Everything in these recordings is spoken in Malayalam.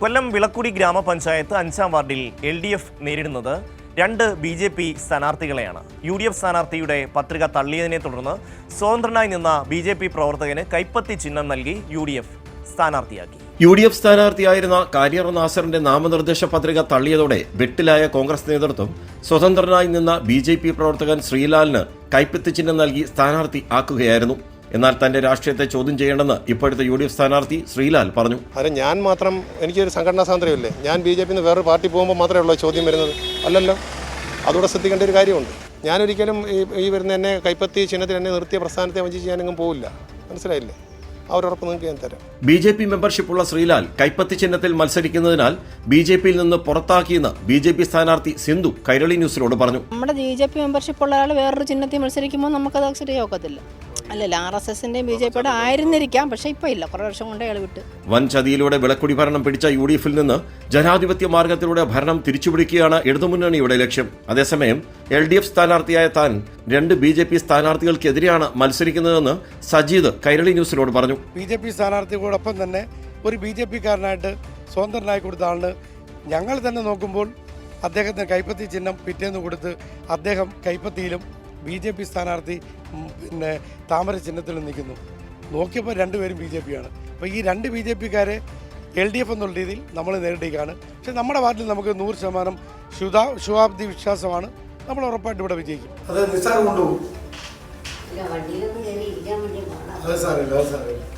കൊല്ലം വിളക്കുടി ഗ്രാമപഞ്ചായത്ത് അഞ്ചാം വാർഡിൽ എൽ ഡി എഫ് നേരിടുന്നത് രണ്ട് ബി ജെ പി സ്ഥാനാർത്ഥികളെയാണ്. യു ഡി എഫ് സ്ഥാനാർത്ഥിയുടെ പത്രിക തള്ളിയതിനെ തുടർന്ന് സ്വതന്ത്രനായി നിന്ന ബി ജെ പി പ്രവർത്തകന് കൈപ്പത്തി ചിഹ്നം നൽകി യു ഡി എഫ് സ്ഥാനാർത്ഥിയാക്കി. യു ഡി എഫ് സ്ഥാനാർത്ഥിയായിരുന്ന കാര്യർ നാസറിന്റെ നാമനിർദ്ദേശ പത്രിക തള്ളിയതോടെ വെട്ടിലായ കോൺഗ്രസ് നേതൃത്വം സ്വതന്ത്രനായി നിന്ന ബി ജെ പി പ്രവർത്തകൻ ശ്രീലാലിന് കൈപ്പത്തി ചിഹ്നം നൽകി സ്ഥാനാർത്ഥി ആക്കുകയായിരുന്നു. എന്നാൽ തന്റെ രാഷ്ട്രീയത്തെ ചോദ്യം ചെയ്യണമെന്ന് ഇപ്പോഴത്തെ യു ഡി എഫ് സ്ഥാനാർത്ഥി ശ്രീലാൽ പറഞ്ഞു. അതെ ഞാൻ മാത്രം എനിക്കൊരു സംഘടനാ സ്വാതന്ത്ര്യമില്ലേ? ഞാൻ ബി ജെ പിന്ന് വേറൊരു പാർട്ടി പോകുമ്പോൾ മാത്രമേ ഉള്ളൂ ചോദ്യം വരുന്നത്. അല്ലല്ലോ. അതോടെ ശ്രദ്ധിക്കേണ്ട ഒരു കാര്യമുണ്ട്. ഞാനൊരിക്കലും ഈ ഈ വരുന്ന എന്നെ കൈപ്പത്തി ചിഹ്നത്തിൽ എന്നെ നിർത്തിയ പ്രസ്ഥാനത്തെ വഞ്ചിച്ച് ഞാനെങ്ങും പോവില്ല. മനസ്സിലായില്ലേ? അവരോടൊപ്പം നിങ്ങൾക്ക് ഞാൻ തരാം. ബി ജെ പി മെമ്പർഷിപ്പുള്ള ശ്രീലാൽ കൈപ്പത്തി ചിഹ്നത്തിൽ മത്സരിക്കുന്നതിനാൽ ബി ജെ പിയിൽ നിന്ന് പുറത്താക്കിയെന്ന് ബി ജെ പി സ്ഥാനാർത്ഥി സിന്ധു കൈരളി ന്യൂസിനോട് പറഞ്ഞു. നമ്മുടെ ബി ജെ പി മെമ്പർഷിപ്പുള്ള ആൾ വേറൊരു ചിഹ്നത്തിൽ മത്സരിക്കുമ്പോൾ നമുക്കത് അക്സെപ്റ്റ് ഒക്കത്തില്ല. അല്ലല്ല ആർ എസ് എസിന്റെയും ബി ജെ പിയുടെ ആയിരുന്നിരിക്കാം പക്ഷെ ഇപ്പൊ ഇല്ല. കുറെ വർഷം കൊണ്ട് അയാൾ വിട്ടു. വൻ ചതിയിലൂടെ വിളക്കുടി ഭരണം പിടിച്ച യു ഡി എഫിൽ നിന്ന് ജനാധിപത്യ മാർഗത്തിലൂടെ ഭരണം തിരിച്ചുപിടിക്കുകയാണ് ഇടതുമുന്നണിയുടെ ലക്ഷ്യം. അതേസമയം എൽ ഡി എഫ് സ്ഥാനാർത്ഥിയായ താൻ രണ്ട് ബി ജെ പി സ്ഥാനാർത്ഥികൾക്കെതിരെയാണ് മത്സരിക്കുന്നതെന്ന് സജീദ് കൈരളി ന്യൂസിനോട് പറഞ്ഞു. ബി ജെ പി സ്ഥാനാർത്ഥികളോടൊപ്പം തന്നെ ഒരു ബി ജെ പിക്കാരനായിട്ട് സ്വതന്ത്രനായി കൊടുത്ത ആളിന് ഞങ്ങൾ തന്നെ നോക്കുമ്പോൾ അദ്ദേഹത്തിന് കൈപ്പത്തി ചിഹ്നം പിറ്റേന്ന് കൊടുത്ത് അദ്ദേഹം കൈപ്പത്തിയിലും ബി ജെ പി സ്ഥാനാർത്ഥി പിന്നെ താമര ചിഹ്നത്തിൽ നിൽക്കുന്നു. നോക്കിയപ്പോൾ രണ്ടുപേരും ബി ജെ പിയാണ്. അപ്പോൾ ഈ രണ്ട് ബി ജെ പിക്കാരെ എൽ ഡി എഫ് എന്നുള്ള രീതിയിൽ നമ്മൾ നേരിടുകയാണ്. പക്ഷേ നമ്മുടെ വാർഡിൽ നമുക്ക് നൂറ് ശതമാനം ശുതാ ശുഭാബ്ദി വിശ്വാസമാണ്. നമ്മൾ ഉറപ്പായിട്ട് ഇവിടെ വിജയിക്കും. അത് നിസ്സാരം കൊണ്ടുപോകും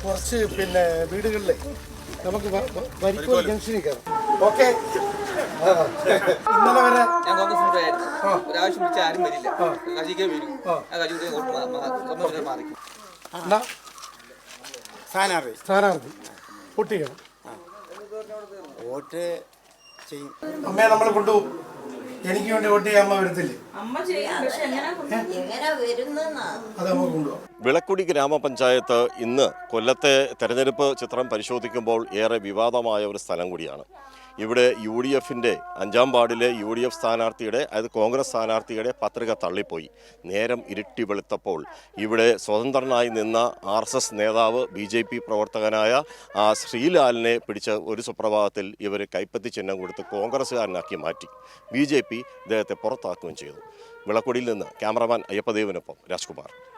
കുറച്ച് പിന്നെ വീടുകളിലെ നമുക്ക് വരിക്കോൽ ജംഗ്ഷനിൽ കയറാം. ഓക്കെ. ഇന്നലെ വരെ ആരും വരില്ല. കജിക്കേ വരും. ആ. കജി കൂടെ മാറി എന്നാ? സ്ഥാനാർത്ഥി. സ്ഥാനാർത്ഥി. വോട്ട് ചെയ്യണം. വോട്ട് ചെയ്യും. അമ്മയെ നമ്മൾ കൊണ്ടു എനിക്ക് വേണ്ടി വോട്ട് ചെയ്യാൻ അമ്മ വരത്തില്ലേ? എങ്ങനെ വരുന്നെന്നാ? അത് നമുക്ക് കൊണ്ടുപോകാം വിളക്കുടി ഗ്രാമപഞ്ചായത്ത് ഇന്ന് കൊല്ലത്തെ തെരഞ്ഞെടുപ്പ് ചിത്രം പരിശോധിക്കുമ്പോൾ ഏറെ വിവാദമായ ഒരു സ്ഥലം കൂടിയാണ്. ഇവിടെ യു ഡി എഫിന്റെ അഞ്ചാം വാർഡിലെ യു ഡി എഫ് സ്ഥാനാർത്ഥിയുടെ അതായത് കോൺഗ്രസ് സ്ഥാനാർത്ഥിയുടെ പത്രിക തള്ളിപ്പോയി. നേരം ഇരുട്ടി വെളുത്തപ്പോൾ ഇവിടെ സ്വതന്ത്രനായി നിന്ന ആർ എസ് എസ് നേതാവ് ബി ജെ പി പ്രവർത്തകനായ ആ ശ്രീലാലിനെ പിടിച്ച ഒരു സുപ്രഭാതത്തിൽ ഇവർ കൈപ്പത്തി ചിഹ്നം കൊടുത്ത് കോൺഗ്രസ്സുകാരനാക്കി മാറ്റി. ബി ജെ പി ഇദ്ദേഹത്തെ പുറത്താക്കുകയും ചെയ്തു. വിളക്കുടിയിൽ നിന്ന് ക്യാമറമാൻ അയ്യപ്പദേവിനൊപ്പം രാജ്കുമാർ.